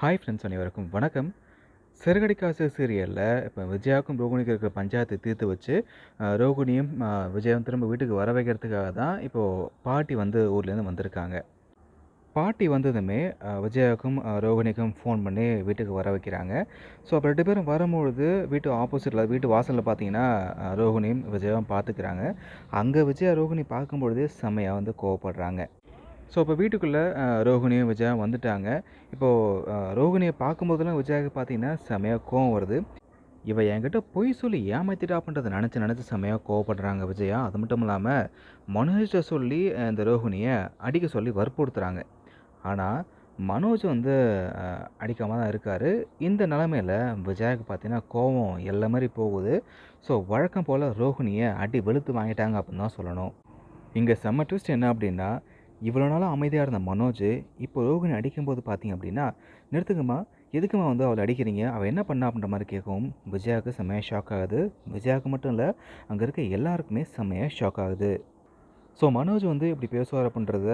Hi friends அனைவருக்கும் வணக்கம். சிறகடி காசு சீரியலில் இப்போ விஜயாவுக்கும் ரோகிணிக்கு இருக்கிற பஞ்சாயத்தை தீர்த்து வச்சு ரோகிணியும் விஜயம் விஜயாவும் திரும்ப வீட்டுக்கு வர வைக்கிறதுக்காக தான் இப்போது பாட்டி வந்து ஊர்லேருந்து வந்திருக்காங்க. பாட்டி வந்ததுமே விஜயாவுக்கும் ரோகிணிக்கும் ஃபோன் பண்ணி வீட்டுக்கு வர வைக்கிறாங்க. ஸோ அப்போ ரெண்டு பேரும் வரும்பொழுது வீட்டு ஆப்போசிட்டில் வீட்டு வாசலில் பார்த்தீங்கன்னா ரோகிணியும் விஜயாவும் பார்த்துக்கிறாங்க அங்கே விஜயா ரோகிணி பார்க்கும்பொழுதே செம்மையாக வந்து கோவப்படுறாங்க. ஸோ இப்போ வீட்டுக்குள்ளே ரோகிணியும் விஜயா வந்துட்டாங்க. இப்போது ரோகிணியை பார்க்கும்போதெல்லாம் விஜயாவுக்கு பார்த்தீங்கன்னா செமையாக கோவம் வருது. இவன் என்கிட்ட பொய் சொல்லி ஏமாத்திட்டா அப்படின்றத நினச்சி நினச்சி செமையாக கோவப்படுறாங்க விஜயா. அது மட்டும் இல்லாமல் மனோஜை சொல்லி இந்த ரோகிணியை அடிக்க சொல்லி வற்புறுத்துகிறாங்க ஆனால் மனோஜ் வந்து அடிக்காமல் தான் இருக்கார். இந்த நிலமையில் விஜயாவுக்கு பார்த்தீங்கன்னா கோவம் எல்லா மாதிரி போகுது. ஸோ வழக்கம் போல் ரோஹிணியை அடி வெளுத்து வாங்கிட்டாங்க அப்படின்னு தான் சொல்லணும். இங்கே செம்ம ட்விஸ்ட் என்ன அப்படின்னா இவ்வளோ நாளாக அமைதியாக இருந்த மனோஜ் இப்போ ரோகிணி அடிக்கும்போது பார்த்தீங்க அப்படின்னா நிறுத்துங்கம்மா. எதுக்கும்மா வந்து அவளை அடிக்கிறீங்க? அவள் என்ன பண்ணா அப்படின்ற மாதிரி கேட்கவும் விஜயாவுக்கு செம்மையாக ஷாக் ஆகுது. விஜயாவுக்கு மட்டும் இல்லை அங்கே இருக்க எல்லாருக்குமே செம்மையாக ஷாக் ஆகுது. ஸோ மனோஜ் வந்து இப்படி பேசுவார் அப்படின்றத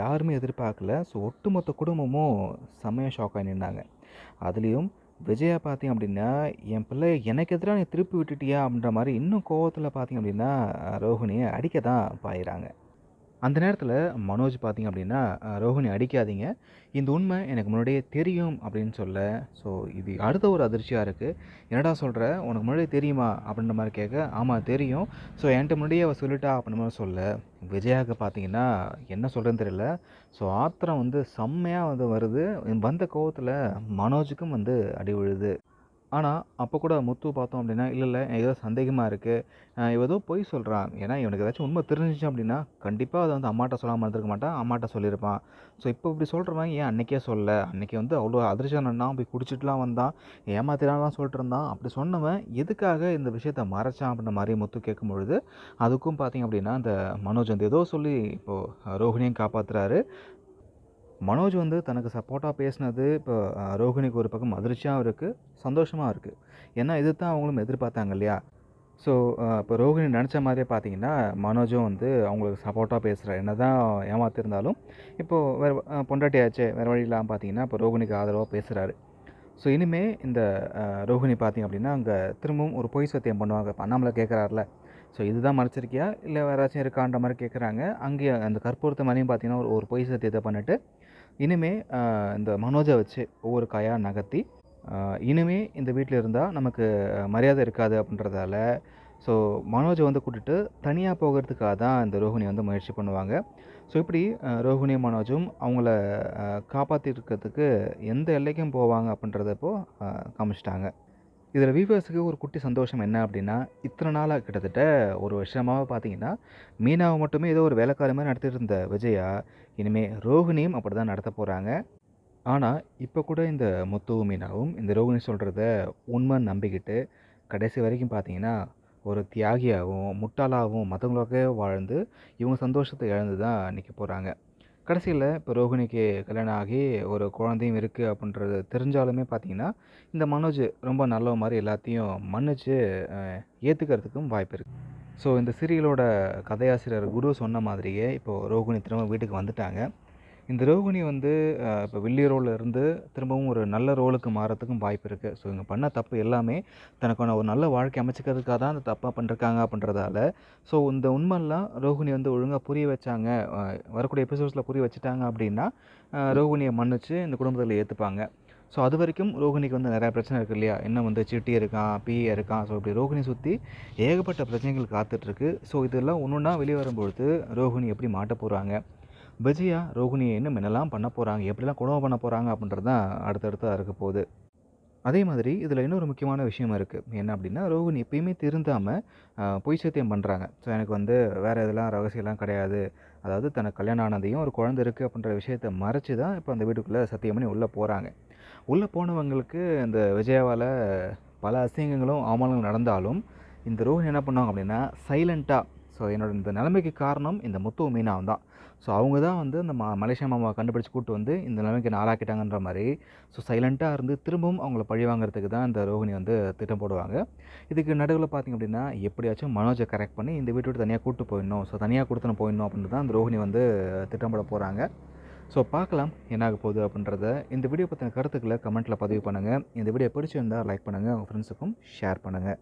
யாருமே எதிர்பார்க்கல. ஸோ ஒட்டுமொத்த குடும்பமும் செம்மையாக ஷாக் ஆகி நின்றாங்க அதுலேயும் விஜயா பார்த்தீங்க அப்படின்னா என் பிள்ளை எனக்கு எதிராக நீ திருப்பி விட்டுட்டியா? அப்படின்ற மாதிரி இன்னும் கோவத்தில் பார்த்தீங்க அப்படின்னா ரோஹிணியை அடிக்க தான் பாயிறாங்க. அந்த நேரத்தில் மனோஜ் பார்த்திங்க அப்படின்னா அஹ், ரோஹிணி அடிக்காதீங்க. இந்த உண்மை எனக்கு முன்னாடியே தெரியும் அப்படின்னு சொல்ல ஸோ இது அடுத்த ஒரு அதிர்ச்சியாக இருக்குது என்னடா சொல்கிற உனக்கு முன்னாடியே தெரியுமா? அப்படின்ற மாதிரி கேட்க ஆமாம் தெரியும். ஸோ என்கிட்ட முன்னாடியே அவள் சொல்லிட்டா அப்படின்ற மாதிரி சொல்ல. விஜயாவுக்கு பார்த்தீங்கன்னா என்ன சொல்கிறேன்னு தெரியல. ஸோ ஆத்திரம் வந்து செம்மையாக வந்து வருது. வந்த கோவத்தில் மனோஜுக்கும் வந்து அடி விழுது. ஆனால் அப்போ கூட முத்து பார்த்தோம் அப்படின்னா இல்லை இல்லை ஏதோ சந்தேகமாக இருக்குது இவ ஏதோ பொய் சொல்கிறான் ஏன்னா இவனுக்கு ஏதாச்சும் உண்மை தெரிஞ்சிச்சு அப்படின்னா கண்டிப்பாக அதை வந்து அம்மாட்ட சொல்லாமல் இருந்திருக்க மாட்டான். அம்மாட்ட சொல்லியிருப்பான். ஸோ இப்போ இப்படி சொல்கிறவன் ஏன் அன்னைக்கே சொல்ல அன்னைக்கு வந்து அவ்வளோ அதிர்ஷ்டம் போய் குடிச்சிட்டுலாம் வந்தான். ஏமாத்திரான்லாம் சொல்லிட்டு இருந்தான். அப்படி சொன்னவன் எதுக்காக இந்த விஷயத்த மறைச்சான்? அப்படின்ற மாதிரி முத்து கேட்கும் பொழுது அதுக்கும் பார்த்தீங்க அப்படின்னா இந்த மனோஜ் வந்து ஏதோ சொல்லி இப்போது ரோஹிணியும் காப்பாற்றுறாரு மனோஜ் வந்து தனக்கு சப்போர்ட்டாக பேசினது இப்போ ரோஹிணிக்கு ஒரு பக்கம் அதிர்ச்சியாகவும் இருக்குது சந்தோஷமாக இருக்குது ஏன்னா இது தான் அவங்களும் எதிர்பார்த்தாங்க இல்லையா? ஸோ இப்போ ரோஹிணி நினச்ச மாதிரியே பார்த்தீங்கன்னா மனோஜும் வந்து அவங்களுக்கு சப்போர்ட்டாக பேசுகிறார் என்ன தான் ஏமாத்திருந்தாலும் இப்போது வேறு பொண்டாட்டியாச்சே வேறு வழி இல்லாமல் பார்த்தீங்கன்னா இப்போ ரோஹிணிக்கு ஆதரவாக பேசுகிறாரு ஸோ இனிமேல் இந்த ரோஹிணி பார்த்தீங்க அப்படின்னா அங்கே திரும்பவும் ஒரு பொய் சத்தியம் பண்ணுவாங்க இப்போ அண்ணாமலை கேட்குறாருல ஸோ இதுதான் மறைச்சிருக்கியா? இல்லை வேறு ஏதாச்சும் இருக்கான்ற மாதிரி கேட்குறாங்க அங்கே அந்த கற்பூரத்தை மணியும் பார்த்தீங்கன்னா ஒரு ஒரு பொய் சத்தியத்தை பண்ணிட்டு இனிமே இந்த மனோஜை வச்சு ஒவ்வொரு காயாக நகர்த்தி இனிமே இந்த வீட்டில் இருந்தால் நமக்கு மரியாதை இருக்காது அப்படின்றதால ஸோ மனோஜை வந்து கூட்டிட்டு தனியாக போகிறதுக்காக தான் இந்த ரோஹிணி வந்து முயற்சி பண்ணுவாங்க. ஸோ இப்படி அஹ், ரோஹிணியும் மனோஜும் அவங்கள காப்பாற்றிருக்கிறதுக்கு எந்த எல்லைக்கும் போவாங்க அப்படின்றதப்போ காமிச்சிட்டாங்க. இதில் வீவர்ஸுக்கு ஒரு குட்டி சந்தோஷம் என்ன அப்படின்னா இத்தனை நாளாக கிட்டத்தட்ட ஒரு வருஷமாக பார்த்தீங்கன்னா மீனாவை மட்டுமே ஏதோ ஒரு வேலைக்காரி மாதிரி நடத்திட்டு இருந்த விஜயா இனிமேல் ரோஹிணியும் அப்படி தான் நடத்த போகிறாங்க ஆனால் இப்போ கூட இந்த முத்து மீனாவும் இந்த ரோஹிணி சொல்கிறத உண்மை நம்பிக்கிட்டு கடைசி வரைக்கும் பார்த்தீங்கன்னா ஒரு தியாகியாகவும் முட்டாளாகவும் மற்றவங்களுக்கே வாழ்ந்து இவங்க சந்தோஷத்தை இழந்து தான் நிற்க போகிறாங்க கடைசியில் இப்போ ரோகிணிக்கு கல்யாணம் ஆகி ஒரு குழந்தையும் இருக்குது அப்படின்றது தெரிஞ்சாலுமே பார்த்தீங்கன்னா இந்த மனோஜ் ரொம்ப நல்ல மாதிரி எல்லாத்தையும் மன்னிச்சு ஏற்றுக்கிறதுக்கும் வாய்ப்பு இருக்குது ஸோ இந்த சீரியலோட கதையாசிரியர் குரு சொன்ன மாதிரியே இப்போது ரோகிணி திரும்ப வீட்டுக்கு வந்துட்டாங்க. இந்த ரோகிணி வந்து இப்போ வில்லி ரோலில் இருந்து திரும்பவும் ஒரு நல்ல ரோலுக்கு மாறத்துக்கும் வாய்ப்பு இருக்குது ஸோ இவங்க பண்ண தப்பு எல்லாமே தனக்கான ஒரு நல்ல வாழ்க்கை அமைச்சிக்கிறதுக்காக தான் அந்த தப்பாக பண்ணிருக்காங்க அப்படின்றதால. ஸோ இந்த உண்மையெல்லாம் ரோகிணி வந்து ஒழுங்காக புரிய வச்சாங்க. வரக்கூடிய எபிசோட்ஸில் புரிய வச்சுட்டாங்க அப்படின்னா ரோகிணியை மன்னிச்சு இந்த குடும்பத்தில் ஏற்றுப்பாங்க ஸோ அது வரைக்கும் ரோகிணிக்கு வந்து நிறையா பிரச்சனை இருக்குது இல்லையா? இன்னும் வந்து சிட்டி இருக்கான் பிஏ இருக்கான். ஸோ இப்படி ரோகிணி சுற்றி ஏகப்பட்ட பிரச்சனைகள் காத்துட்ருக்கு ஸோ இதெல்லாம் ஒன்று ஒன்றா வெளியே வரும்பொழுது ரோகிணி எப்படி மாட்ட போகிறாங்க விஜயா ரோகிணியை இன்னும் என்னெல்லாம் பண்ண போகிறாங்க எப்படிலாம் குணம் பண்ண போகிறாங்க அப்படின்றது தான் அடுத்தடுத்ததாக இருக்க போகுது. அதே மாதிரி இதில் இன்னொரு முக்கியமான விஷயம் இருக்குது என்ன அப்படின்னா ரோகிணி எப்பயுமே திருந்தாமல் பொய் சத்தியம் பண்ணுறாங்க ஸோ எனக்கு வந்து வேறு இதெல்லாம் ரகசியம்லாம் கிடையாது. அதாவது தனக்கு கல்யாணம் ஆனதையும் ஒரு குழந்தை இருக்குது அப்படின்ற விஷயத்தை மறைச்சு தான் இப்போ அந்த வீட்டுக்குள்ளே சத்தியம் பண்ணி உள்ளே போகிறாங்க உள்ளே போனவங்களுக்கு இந்த விஜயாவால் பல அசிங்கங்களும் அவமானங்களும் நடந்தாலும் இந்த ரோஹிணி என்ன பண்ணுவாங்க அப்படின்னா சைலண்ட்டாக ஸோ என்னோட இந்த நிலைமைக்கு காரணம் இந்த முத்து மீனாவும் தான். ஸோ அவங்க தான் வந்து அந்த மா மலேசியா மாமாவை கண்டுபிடிச்சி கூட்டு வந்து இந்த நிலைமைக்கு நாளாக்கிட்டாங்கன்ற மாதிரி ஸோ சைலண்ட்டாக இருந்து திரும்பவும் அவங்கள பழி வாங்குறதுக்கு தான் இந்த ரோஹிணி வந்து திட்டம் போடுவாங்க. இதுக்கு நடுவில் பார்த்திங்க அப்படின்னா எப்படியாச்சும் மனோஜை கரெக்ட் பண்ணி இந்த வீட்டை விட்டு தனியாக கூட்டு போயிடணும். ஸோ தனியாக கொடுத்துன்னு போயிடணும் அப்படின்னு தான் அந்த ரோஹிணி வந்து திட்டம் போட போகிறாங்க ஸோ பார்க்கலாம் என்னாக போகுது அப்படின்றத. இந்த வீடியோ பற்றின கருத்துக்களை கமெண்ட்டில் பதிவு பண்ணுங்கள் இந்த வீடியோ பிடிச்சிருந்தால் லைக் பண்ணுங்கள் உங்கள் ஃப்ரெண்ட்ஸுக்கும் ஷேர் பண்ணுங்கள்